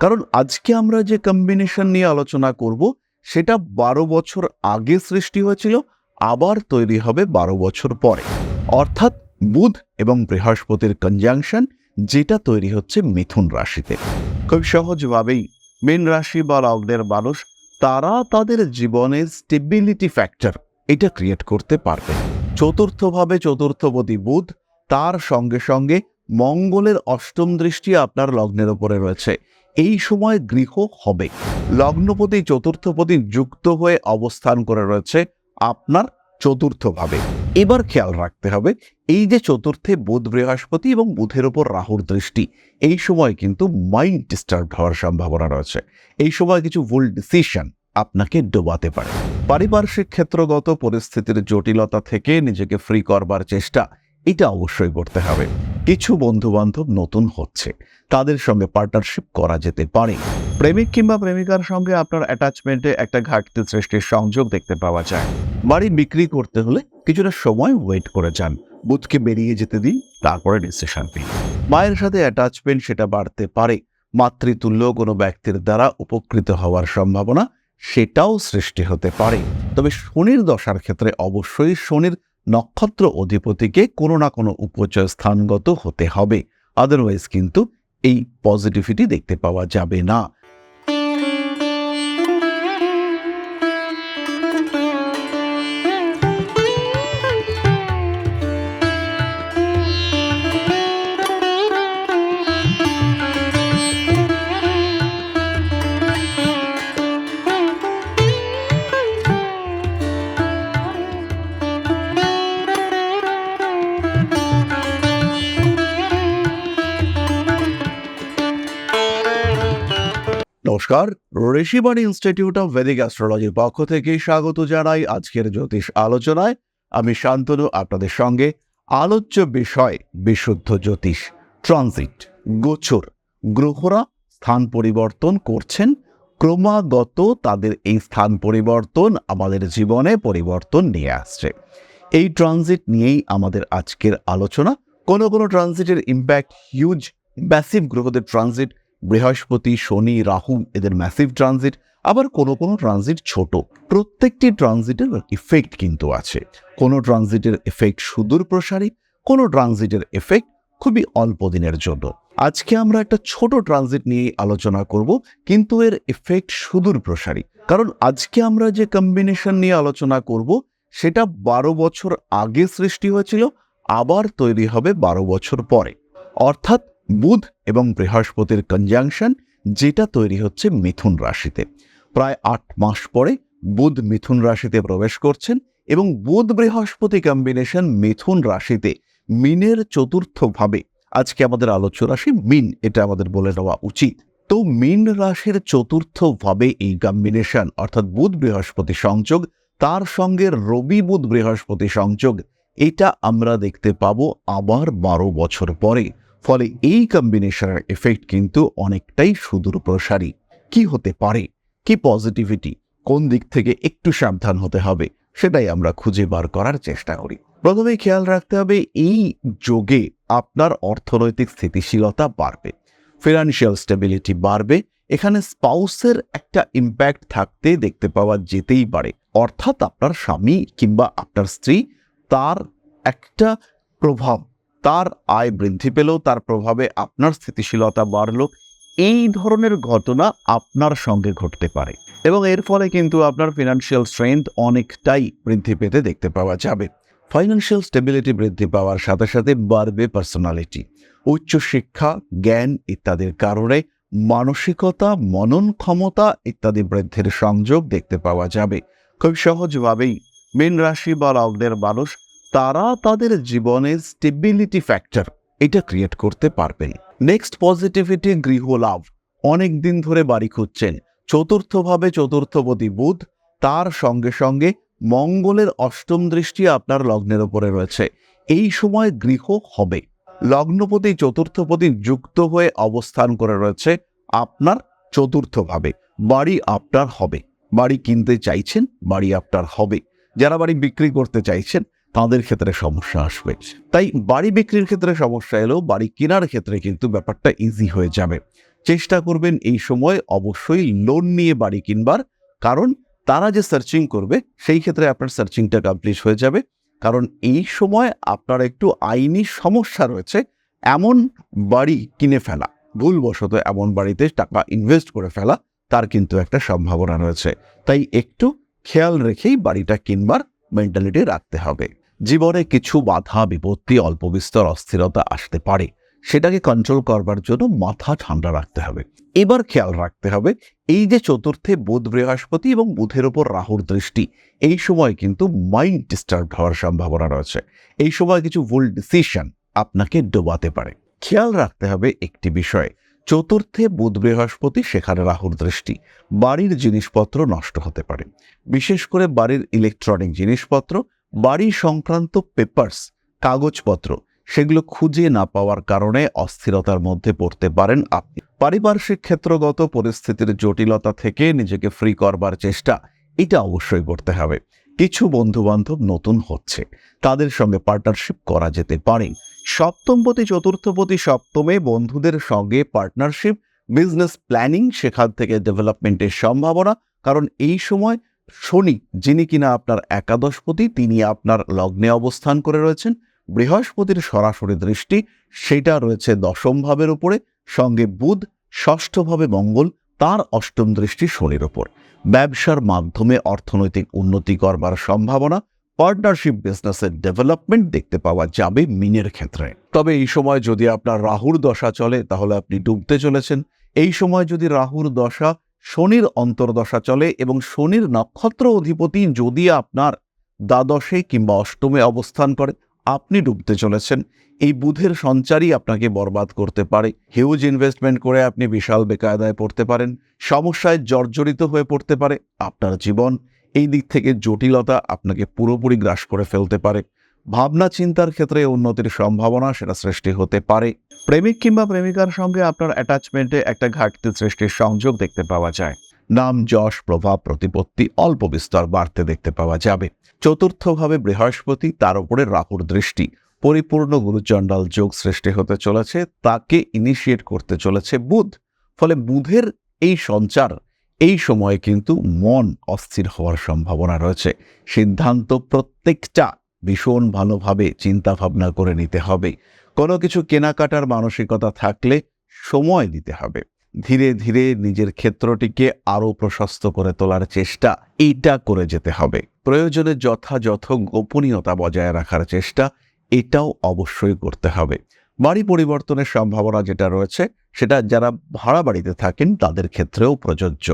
কারণ আজকে আমরা যে কম্বিনেশন নিয়ে আলোচনা করব, সেটা বারো বছর আগে সৃষ্টি হয়েছিল, আবার তৈরি হবে বারো বছর পরে। অর্থাৎ বুধ এবং বৃহস্পতির কনজাংশন যেটা তৈরি হচ্ছে মিথুন রাশিতে। খুব সহজভাবেই মীন রাশি বা লগ্নের মানুষ, তারা তাদের জীবনের স্টেবিলিটি ফ্যাক্টর এটা ক্রিয়েট করতে পারবে। চতুর্থভাবে চতুর্থপতি বুধ, তার সঙ্গে সঙ্গে মঙ্গলের অষ্টম দৃষ্টি আপনার লগ্নের ওপরে রয়েছে। এই সময় গৃহ হবে। লগ্নপতি চতুর্থপতি যুক্ত হয়ে অবস্থান করে রয়েছে আপনার চতুর্থভাবে। এবার খেয়াল রাখতে হবে, এই যে চতুর্থে বুধ বৃহস্পতি এবং বুধের ওপর রাহুর দৃষ্টি, এই সময় কিন্তু মাইন্ড ডিস্টার্ব হওয়ার সম্ভাবনা রয়েছে। এই সময় কিছু ভুল ডিসিশন আপনাকে ডোবাতে পারে। পারিপার্শ্বিক ক্ষেত্রগত পরিস্থিতির জটিলতা থেকে নিজেকে ফ্রি করবার চেষ্টা, এটা অবশ্যই করতে হবে। কিছু বন্ধু বান্ধব নতুন হচ্ছে। তাদের সঙ্গে পার্টনারশিপ করা যেতে পারে। প্রেমিক কিংবা প্রেমিকার সঙ্গে আপনার অ্যাটাচমেন্টে একটা ঘাটতি সৃষ্টির সংযোগ দেখতে পাওয়া যায়। বাড়ি বিক্রি করতে হলে কিছুটা সময় ওয়েট করে যান। বুথকে বেরিয়ে যেতে দিন, তারপরে ডিসিশন নিন। মায়ের সাথে অ্যাটাচমেন্ট সেটা বাড়তে পারে। মাতৃতুল্য কোনো ব্যক্তির দ্বারা উপকৃত হওয়ার সম্ভাবনা সেটাও সৃষ্টি হতে পারে। তবে শনির দশার ক্ষেত্রে অবশ্যই শনির নক্ষত্র অধিপতিকে কোনো না কোনো উপচয় স্থানগত হতে হবে। আদারওয়াইজ কিন্তু এই পজিটিভিটি দেখতে পাওয়া যাবে না। নমস্কার। ঋষিবাণী ইনস্টিটিউট অফ ভেদিক অ্যাস্ট্রোলজির পক্ষ থেকে স্বাগত জানাই আজকের জ্যোতিষ আলোচনায়। আমি শান্তনু, আপনাদের সঙ্গে আলোচ্য বিষয় বিশুদ্ধ জ্যোতিষ ট্রানজিট গোচর, গ্রহরা স্থান পরিবর্তন করছেন, ক্রমাগত তাদের এই স্থান পরিবর্তন আমাদের জীবনে পরিবর্তন নিয়ে আসছে। এই ট্রানজিট নিয়েই আমাদের আজকের আলোচনা। কোনো কোনো ট্রানজিটের ইম্প্যাক্ট হিউজ ম্যাসিভ গ্রহদের ট্রানজিট বৃহস্পতি, শনি, রাহু এদের ম্যাসিভ ট্রানজিট আবার কোনো কোনো ট্রানজিট ছোট। প্রত্যেকটি ট্রানজিটের ইফেক্ট কিন্তু আছে। কোনো ট্রানজিটের এফেক্ট সুদূর প্রসারী, কোনো ট্রানজিটের এফেক্ট খুবই অল্প দিনের জন্য। আজকে আমরা একটা ছোট ট্রানজিট নিয়ে আলোচনা করব, কিন্তু এর এফেক্ট সুদূর প্রসারী। কারণ আজকে আমরা যে কম্বিনেশন নিয়ে আলোচনা করব, সেটা বারো বছর আগে সৃষ্টি হয়েছিল, আবার তৈরি হবে বারো বছর পরে। অর্থাৎ বুধ এবং বৃহস্পতির কনজাংশন যেটা তৈরি হচ্ছে মিথুন রাশিতে। প্রায় আট মাস পরে বুধ মিথুন রাশিতে প্রবেশ করছেন এবং বুধ বৃহস্পতি কম্বিনেশন মিথুন রাশিতে। মিনের চতুর্থ ভাবে আজকে আমাদের আলোচ্য রাশি মিন, এটা আমাদের বলে নেওয়া উচিত। তো মিন রাশির চতুর্থ ভাবে এই কম্বিনেশন অর্থাৎ বুধ বৃহস্পতি সংযোগ, তার সঙ্গে রবি বুধ বৃহস্পতি সংযোগ, এটা আমরা দেখতে পাবো আবার বারো বছর পরে। ফলে এই কম্বিনেশনের এফেক্ট কিন্তু অনেকটাই সুদূর প্রসারী কি হতে পারে? কি পজিটিভিটি কোন দিক থেকে একটু সাবধান হতে হবে? সেটাই আমরা খুঁজে বার করার চেষ্টা করি। প্রথমে খেয়াল রাখতে হবে, এই যোগে আপনার অর্থনৈতিক স্থিতিশীলতা বাড়বে ফিনান্সিয়াল স্টেবিলিটি বাড়বে। এখানে স্পাউসের একটা ইম্প্যাক্ট থাকতে দেখতে পাওয়া যেতেই পারে। অর্থাৎ আপনার স্বামী কিংবা আপনার স্ত্রী, তার একটা প্রভাব তার আয় বৃদ্ধি পেল তার প্রভাবে আপনার স্থিতিশীলতা বাড়ল। এই ধরনের ঘটনা আপনার সঙ্গে ঘটতে পারে এবং এর ফলে কিন্তু আপনার ফিনান্সিয়াল স্ট্রেংথ অনেকটাই বৃদ্ধি পেতে দেখতে পাওয়া যাবে। ফাইন্যান্সিয়াল স্টেবিলিটি বৃদ্ধি পাওয়ার সাথে সাথে বাড়বে পার্সোনালিটি উচ্চশিক্ষা জ্ঞান ইত্যাদির কারণে মানসিকতা, মনন ক্ষমতা ইত্যাদি বৃদ্ধির সংযোগ দেখতে পাওয়া যাবে। খুব সহজভাবেই মীন রাশি বা লগ্নের মানুষ তারা তাদের জীবনের স্টেবিলিটি ফ্যাক্টর এটা ক্রিয়েট করতে পারবেন। নেক্সট পজিটিভিটি গৃহ লাভ। অনেক দিন ধরে বাড়ি খুঁজছেন। চতুর্থভাবে চতুর্থপতি বুধ, তার সঙ্গে সঙ্গে মঙ্গলের অষ্টম দৃষ্টি আপনার লগ্নের ওপরে রয়েছে। এই সময় গৃহ হবে। লগ্নপতি চতুর্থপতি যুক্ত হয়ে অবস্থান করে রয়েছে আপনার চতুর্থভাবে। বাড়ি আপনার হবে। বাড়ি কিনতে চাইছেন, বাড়ি আপনার হবে। যারা বাড়ি বিক্রি করতে চাইছেন তাদের ক্ষেত্রে সমস্যা আসবে। তাই বাড়ি বিক্রির ক্ষেত্রে সমস্যা এলেও বাড়ি কেনার ক্ষেত্রে কিন্তু ব্যাপারটা ইজি হয়ে যাবে। চেষ্টা করবেন এই সময় অবশ্যই লোন নিয়ে বাড়ি কিনবার, কারণ তারা যে সার্চিং করবে, সেই ক্ষেত্রে আপনার সার্চিংটা কমপ্লিট হয়ে যাবে। কারণ এই সময় আপনার একটু আইনি সমস্যা রয়েছে, এমন বাড়ি কিনে ফেলা, ভুলবশত এমন বাড়িতে টাকা ইনভেস্ট করে ফেলা, তার কিন্তু একটা সম্ভাবনা রয়েছে। তাই একটু খেয়াল রেখেই বাড়িটা কিনবার মেন্টালিটি রাখতে হবে। জীবনে কিছু বাধা, বিপত্তি, অল্প বিস্তর অস্থিরতা আসতে পারে। সেটাকে কন্ট্রোল করবার জন্য মাথা ঠান্ডা রাখতে হবে। এবার খেয়াল রাখতে হবে, এই যে চতুর্থে বুধ বৃহস্পতি এবং বুধের ওপর রাহুর দৃষ্টি, এই সময় কিন্তু মাইন্ড ডিস্টার্ব হওয়ার সম্ভাবনা রয়েছে। এই সময় কিছু ভুল ডিসিশন আপনাকে ডোবাতে পারে। খেয়াল রাখতে হবে একটি বিষয়, চতুর্থে বুধ বৃহস্পতি সেখানে রাহুর দৃষ্টি, বাড়ির জিনিসপত্র নষ্ট হতে পারে। বিশেষ করে বাড়ির ইলেকট্রনিক জিনিসপত্র বাড়ি সংক্রান্ত পেপার্স কাগজপত্র, সেগুলো খুঁজে না পাওয়ার কারণে অস্থিরতার মধ্যে পড়তে পারেন আপনি। পারিপার্শ্বিক ক্ষেত্রগত পরিস্থিতির জটিলতা থেকে নিজেকে ফ্রি করবার চেষ্টা, এটা অবশ্যই করতে হবে। কিছু বন্ধু বান্ধব নতুন হচ্ছে, তাদের সঙ্গে পার্টনারশিপ করা যেতে পারে। সপ্তমপতি, চতুর্থপতি, সপ্তমে বন্ধুদের সঙ্গে পার্টনারশিপ বিজনেস প্ল্যানিং সেখান থেকে ডেভেলপমেন্টের সম্ভাবনা, কারণ এই সময় শনি, যিনি কিনা আপনার একাদশপতি তিনি আপনার লগ্নে অবস্থান করে রয়েছেন। বৃহস্পতির সরাসরি দৃষ্টি, সেটা রয়েছে দশম ভাবের উপরে, সঙ্গে বুধ ষষ্ঠভাবে মঙ্গল, তার অষ্টম দৃষ্টি শনির ওপর ব্যবসার মাধ্যমে অর্থনৈতিক উন্নতি করবার সম্ভাবনা পার্টনারশিপ বিজনেসের ডেভেলপমেন্ট দেখতে পাওয়া যাবে মিনের ক্ষেত্রে। তবে এই সময় যদি আপনার রাহুর দশা চলে, তাহলে আপনি ডুবতে চলেছেন। এই সময় যদি রাহুর দশা শনির অন্তর্দশা চলে এবং শনির নক্ষত্র অধিপতি যদি আপনার দ্বাদশে কিংবা অষ্টমে অবস্থান করে, আপনি ডুবতে চলেছেন। এই বুধের সঞ্চারই আপনাকে বরবাদ করতে পারে। হিউজ ইনভেস্টমেন্ট করে আপনি বিশাল বেকায়দায় পড়তে পারেন। সমস্যায় জর্জরিত হয়ে পড়তে পারে। আপনার জীবন এই দিক থেকে জটিলতা আপনাকে পুরোপুরি গ্রাস করে ফেলতে পারে। ভাবনা চিন্তার ক্ষেত্রে উন্নতির সম্ভাবনা সেটা সৃষ্টি হতে পারে। প্রেমিক কিংবা প্রেমিকার সঙ্গে আপনার অ্যাটাচমেন্টে একটা ঘাটতি সৃষ্টির সংযোগ দেখতে পাওয়া যায়। নাম, যশ, প্রভাব, প্রতিপত্তি অল্প বিস্তর বাড়তে দেখতে পাওয়া যাবে। চতুর্থভাবে বৃহস্পতি, তার উপরে রাহুর দৃষ্টি। পরিপূর্ণ গুরুচণ্ডাল যোগ সৃষ্টি হতে চলেছে, তাকে ইনিশিয়েট করতে চলেছে বুধ। ফলে বুধের এই সঞ্চার, এই সময়ে কিন্তু মন অস্থির হওয়ার সম্ভাবনা রয়েছে। সিদ্ধান্ত প্রত্যেকটা ভীষণ ভালোভাবে চিন্তা ভাবনা করে নিতে হবে। কোনো কিছু কেনাকাটার মানসিকতা থাকলে সময় দিতে হবে। ধীরে ধীরে নিজের ক্ষেত্রটিকে আরও প্রশস্ত করে তোলার চেষ্টা, এইটা করে যেতে হবে। প্রয়োজনে যথাযথ গোপনীয়তা বজায় রাখার চেষ্টা, এটাও অবশ্যই করতে হবে। বাড়ি পরিবর্তনের সম্ভাবনা যেটা রয়েছে, সেটা যারা ভাড়া বাড়িতে থাকেন, তাদের ক্ষেত্রেও প্রযোজ্য।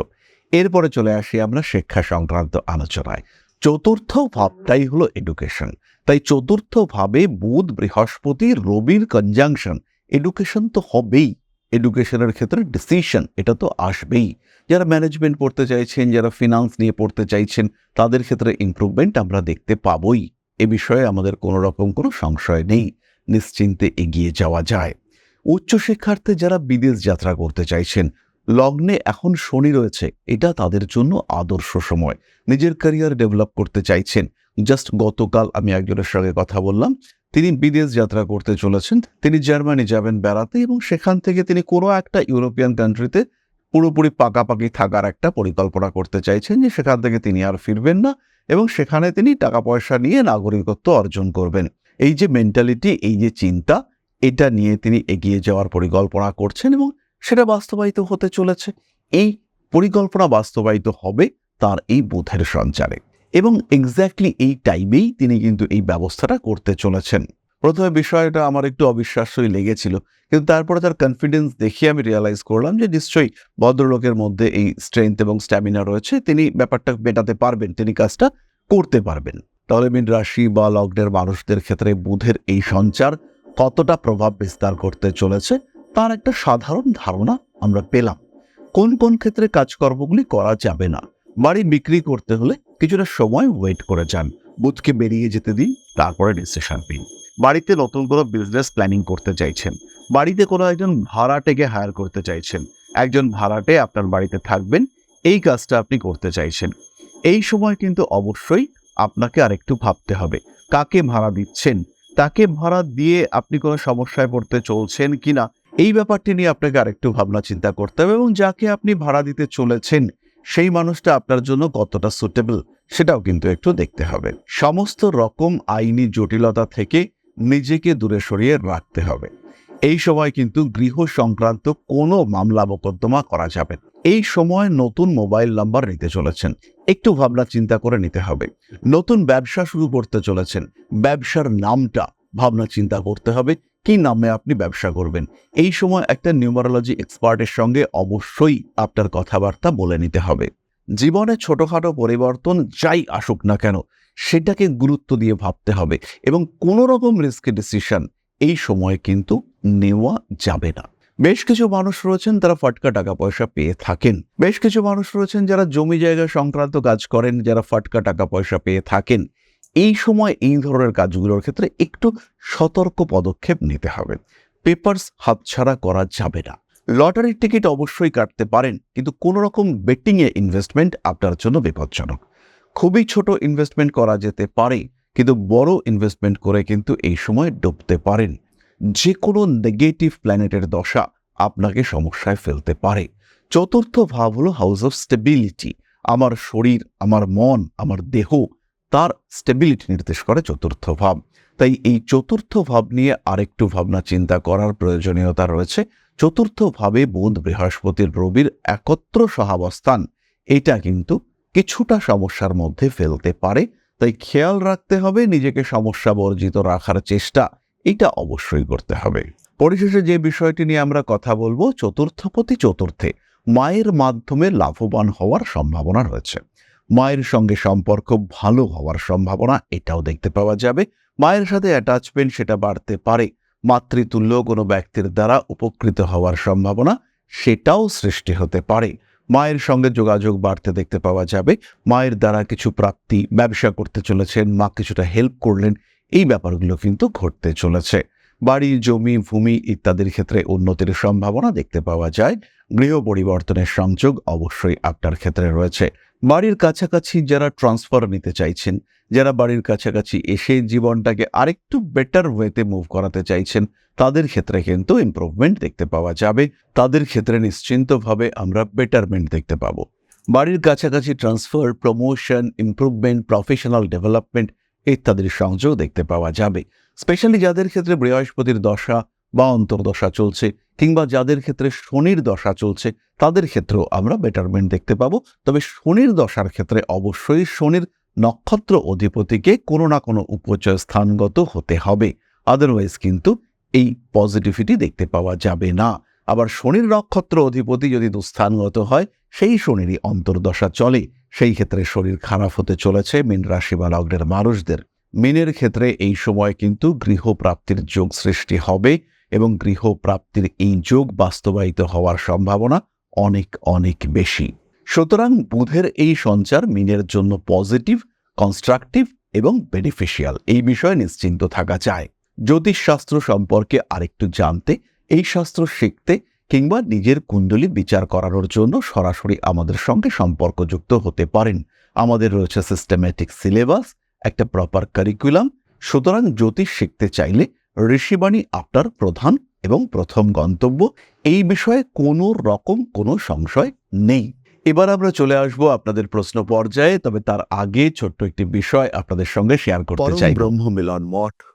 এরপরে চলে আসি আমরা শিক্ষা সংক্রান্ত আলোচনায়। চতুর্থ ভাবটাই হলো এডুকেশন তাই চতুর্থ ভাবে বুধ, বৃহস্পতি, রবির কনজাংশন এডুকেশন তো হবেই। এডুকেশনের ক্ষেত্রে ডিসিশন এটা তো আসবেই। যারা ম্যানেজমেন্ট পড়তে চাইছেন, যারা ফিনান্স নিয়ে পড়তে চাইছেন, তাদের ক্ষেত্রে ইম্প্রুভমেন্ট আমরা দেখতে পাবই। এ বিষয়ে আমাদের কোনো রকম কোনো সংশয় নেই। নিশ্চিন্তে এগিয়ে যাওয়া যায়। উচ্চশিক্ষার্থে যারা বিদেশ যাত্রা করতে চাইছেন লগ্নে এখন শনি রয়েছে, এটা তাদের জন্য আদর্শ সময়। নিজের ক্যারিয়ার ডেভেলপ করতে চাইছেন। জাস্ট গতকাল আমি একজনের সঙ্গে কথা বললাম, তিনি বিদেশ যাত্রা করতে চলেছেন, তিনি জার্মানি যাবেন বেড়াতে এবং সেখান থেকে তিনি কোনো একটা ইউরোপিয়ান কান্ট্রিতে পুরোপুরি পাকাপাকি থাকার একটা পরিকল্পনা করতে চাইছেন যে সেখান থেকে তিনি আর ফিরবেন না এবং সেখানে তিনি টাকা পয়সা নিয়ে নাগরিকত্ব অর্জন করবেন। এই যে মেন্টালিটি এই যে চিন্তা, এটা নিয়ে তিনি এগিয়ে যাওয়ার পরিকল্পনা করছেন এবং সেটা বাস্তবায়িত হতে চলেছে। এই পরিকল্পনা বাস্তবায়িত হবে তার এই বুধের সঞ্চারে। এবং এক্স্যাক্টলি এই টাইমেই তিনি কিন্তু এই ব্যবস্থাটা করতে চলেছেন। প্রথমে বিষয়টা আমার একটু অবিশ্বাস্যই লেগেছিল, কিন্তু তারপরে তার কনফিডেন্স দেখিয়ে আমি রিয়ালাইজ করলাম যে নিশ্চয়ই ভদ্রলোকের মধ্যে এই স্ট্রেংথ এবং স্ট্যামিনা রয়েছে, তিনি ব্যাপারটা মেটাতে পারবেন, তিনি কাজটা করতে পারবেন। তাহলে মিন রাশি বা লগ্নের মানুষদের ক্ষেত্রে বুধের এই সঞ্চার কতটা প্রভাব বিস্তার করতে চলেছে তার একটা সাধারণ ধারণা আমরা পেলাম। কোন কোন ক্ষেত্রে কাজকর্মগুলি করা যাবে না? বাড়ি বিক্রি করতে হলে কিছুটা সময় ওয়েট করে যান। বুথকে বেরিয়ে যেতে দিন, তারপরে ডিসিশন নিন। বাড়িতে নতুন কোনো বিজনেস প্ল্যানিং করতে চাইছেন। বাড়িতে কোনো একজন ভাড়াটেকে হায়ার করতে চাইছেন। একজন ভাড়াটে আপনার বাড়িতে থাকবেন, এই কাজটা আপনি করতে চাইছেন। এই সময় কিন্তু অবশ্যই আপনাকে আরেকটু ভাবতে হবে। কাকে ভাড়া দিচ্ছেন? তাকে ভাড়া দিয়ে আপনি কোনো সমস্যায় পড়তে চলছেন কিনা? এই ব্যাপারটি নিয়ে আপনাকে আরেকটু ভাবনা চিন্তা করতে হবে এবং যাকে আপনি ভাড়া দিতে চলেছেন, সেই মানুষটা আপনার জন্য কতটা সুটেবল সেটাও কিন্তু একটু দেখতে হবে। সমস্ত রকম আইনি জটিলতা থেকে নিজেকে দূরে সরিয়ে রাখতে হবে। এই সময় কিন্তু গৃহ সংক্রান্ত কোনো মামলা মোকদ্দমা করা যাবে এই সময় নতুন মোবাইল নাম্বার নিতে চলেছেন। একটু ভাবনা চিন্তা করে নিতে হবে। নতুন ব্যবসা শুরু করতে চলেছেন। ব্যবসার নামটা ভাবনা চিন্তা করতে হবে। কি নামে আপনি ব্যবসা করবেন? এই সময় একটা নিউমারোলজি এক্সপার্টের সঙ্গে অবশ্যই আপনার কথাবার্তা বলে নিতে হবে। জীবনে ছোটখাটো পরিবর্তন যাই আসুক না কেন, সেটাকে গুরুত্ব দিয়ে ভাবতে হবে এবং কোনো রকম রিস্কি ডিসিশন এই সময় কিন্তু নেওয়া যাবে না। বেশ কিছু মানুষ রয়েছেন তারা ফটকা টাকা পয়সা পেয়ে থাকেন। বেশ কিছু মানুষ রয়েছেন যারা জমি জায়গা সংক্রান্ত কাজ করেন, যারা ফটকা টাকা পয়সা পেয়ে থাকেন। এই সময় এই ধরনের কাজগুলোর ক্ষেত্রে একটু সতর্ক পদক্ষেপ নিতে হবে। পেপার্স হাতছাড়া করা যাবে না। লটারির টিকিট অবশ্যই কাটতে পারেন, কিন্তু কোনো রকম বেটিংয়ে ইনভেস্টমেন্ট আপনার জন্য বিপজ্জনক। খুবই ছোট ইনভেস্টমেন্ট করা যেতে পারে, কিন্তু বড় ইনভেস্টমেন্ট করে কিন্তু এই সময় ডুবতে পারেন। যে কোনো নেগেটিভ প্ল্যানেটের দশা আপনাকে সমস্যায় ফেলতে পারে। চতুর্থ ভাব হলো হাউস অফ স্টেবিলিটি আমার শরীর, আমার মন, আমার দেহ তার স্টেবিলিটি নির্দেশ করে চতুর্থ ভাব। তাই এই চতুর্থ ভাব নিয়ে আরেকটু ভাবনা চিন্তা করার প্রয়োজনীয়তা রয়েছে। চতুর্থ ভাবে বুধ, বৃহস্পতির রবির একত্র সহাবস্থান। এটা কিন্তু কিছুটা সমস্যার মধ্যে ফেলতে পারে। তাই খেয়াল রাখতে হবে নিজেকে সমস্যা বর্জিত রাখার চেষ্টা। এটা অবশ্যই করতে হবে। পরিশেষে যে বিষয়টি নিয়ে আমরা কথা বলব চতুর্থপতি চতুর্থে মায়ের মাধ্যমে লাভবান হওয়ার সম্ভাবনা রয়েছে। মায়ের সঙ্গে সম্পর্ক ভালো হওয়ার সম্ভাবনা এটাও দেখতে পাওয়া যাবে। মায়ের সাথে অ্যাটাচমেন্ট সেটা বাড়তে পারে। মাতৃতুল্য কোনো ব্যক্তির দ্বারা উপকৃত হওয়ার সম্ভাবনা সেটাও সৃষ্টি হতে পারে। মায়ের সঙ্গে যোগাযোগ বাড়তে দেখতে পাওয়া যাবে। মায়ের দ্বারা কিছু প্রাপ্তি, ব্যবসা করতে চলেছেন, মা কিছুটা হেল্প করলেন, এই ব্যাপারগুলো কিন্তু ঘটতে চলেছে। বাড়ি, জমি, ভূমি ইত্যাদির ক্ষেত্রে উন্নতির সম্ভাবনা দেখতে পাওয়া যায়। গৃহ পরিবর্তনের সংযোগ অবশ্যই আপনার ক্ষেত্রে রয়েছে। বাড়ির কাছাকাছি যারা ট্রান্সফার নিতে চাইছেন, যারা বাড়ির কাছাকাছি এসে জীবনটাকে আরেকটু বেটার ওয়েতে মুভ করাতে চাইছেন, তাদের ক্ষেত্রে কিন্তু ইমপ্রুভমেন্ট দেখতে পাওয়া যাবে। তাদের ক্ষেত্রে নিশ্চিন্তভাবে আমরা বেটারমেন্ট দেখতে পাবো। বাড়ির কাছাকাছি transfer promotion improvement professional development ইত্যাদির সংযোগ দেখতে পাওয়া যাবে। স্পেশালি যাদের ক্ষেত্রে বৃহস্পতির দশা বা অন্তর্দশা চলছে, কিংবা যাদের ক্ষেত্রে শনির দশা চলছে, তাদের ক্ষেত্রেও আমরা বেটারমেন্ট দেখতে পাবো। তবে শনির দশার ক্ষেত্রে অবশ্যই শনির নক্ষত্র অধিপতিকে কোনো না কোনো উপচয় স্থানগত হতে হবে। আদারওয়াইজ কিন্তু এই পজিটিভিটি দেখতে পাওয়া যাবে না। আবার শনির নক্ষত্র অধিপতি যদি দুস্থানগত হয়, সেই শনিরই অন্তর্দশা চলে। সেই ক্ষেত্রে শরীর খারাপ হতে চলেছে মীন রাশি বা লগ্নের মানুষদের। মিনের ক্ষেত্রে এই সময় কিন্তু গৃহপ্রাপ্তির যোগ সৃষ্টি হবে। এবং গৃহপ্রাপ্তির এই যোগ বাস্তবায়িত হওয়ার সম্ভাবনা অনেক অনেক বেশি। সুতরাং বুধের এই সঞ্চার মিনের জন্য পজিটিভ, কনস্ট্রাকটিভ এবং বেনিফিশিয়াল এই বিষয়ে নিশ্চিন্ত থাকা যায়। জ্যোতিষশাস্ত্র সম্পর্কে আরেকটু জানতে, এই শাস্ত্র শিখতে কিংবা নিজের কুণ্ডলী বিচার করানোর জন্য সরাসরি আমাদের সঙ্গে সম্পর্কযুক্ত হতে পারেন। আমাদের রয়েছে সিস্টেম্যাটিক সিলেবাস একটা প্রপার কারিকুলাম সুতরাং জ্যোতিষ শিখতে চাইলে ঋষিবাণী আপনার প্রধান এবং প্রথম গন্তব্য। এই বিষয়ে কোনো রকম কোনো সংশয় নেই। এবার আমরা চলে আসব আপনাদের প্রশ্ন পর্যায়ে তবে তার আগে ছোট্ট একটি বিষয় আপনাদের সঙ্গে শেয়ার করতে চাই। ব্রহ্ম মিলন মঠ।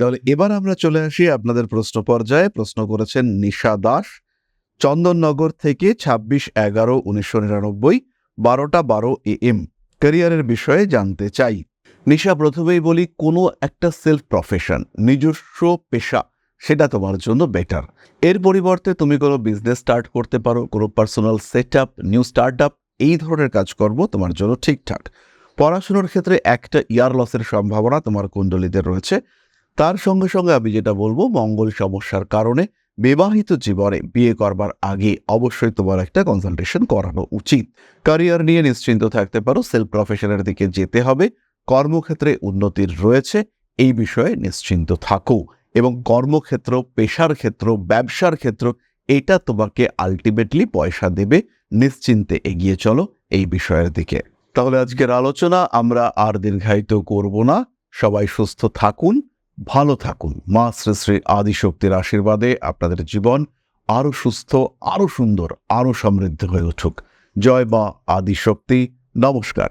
তাহলে এবার আমরা চলে আসি আপনাদের প্রশ্ন পর্যায়ে। প্রশ্ন করেছেন নিশা দাস। চন্দননগর থেকে ছাব্বিশ এগারো উনিশশো নিরানব্বই, বারোটা বারো এ এম। ক্যারিয়ারের বিষয়ে জানতে চাই। নিশা, প্রথমেই বলি, কোনো একটা সেলফ প্রফেশন, নিজস্ব পেশা, সেটা তোমার জন্য বেটার। এর পরিবর্তে তুমি কোনো বিজনেস স্টার্ট করতে পারো, কোনো personal setup new startup এই ধরনের কাজকর্ম তোমার জন্য ঠিকঠাক। পড়াশোনার ক্ষেত্রে একটা ইয়ার লসের সম্ভাবনা তোমার কুণ্ডলীতে রয়েছে। তার সঙ্গে সঙ্গে আমি যেটা বলব, মঙ্গল সমস্যার কারণে বিবাহিত জীবনে বিয়ে করবার আগে অবশ্যই তোমার একটা কনসালটেশন করানো উচিত। ক্যারিয়ার নিয়ে নিশ্চিন্ত থাকতে পারো সেলফ প্রফেশনের দিকে যেতে হবে, কর্মক্ষেত্রে উন্নতির রয়েছে, এই বিষয়ে নিশ্চিন্ত থাকো। এবং কর্মক্ষেত্র, পেশার ক্ষেত্র, ব্যবসার ক্ষেত্র, এটা তোমাকে আলটিমেটলি পয়সা দেবে, নিশ্চিন্তে এগিয়ে চলো এই বিষয়ের দিকে। তাহলে আজকের আলোচনা আমরা আর দীর্ঘায়িত করব না। সবাই সুস্থ থাকুন ভালো থাকুন। মা শ্রী শ্রী আদিশক্তির আশীর্বাদে আপনাদের জীবন আরও সুস্থ আরও সুন্দর আরও সমৃদ্ধ হয়ে উঠুক। জয় মা আদিশক্তি। নমস্কার।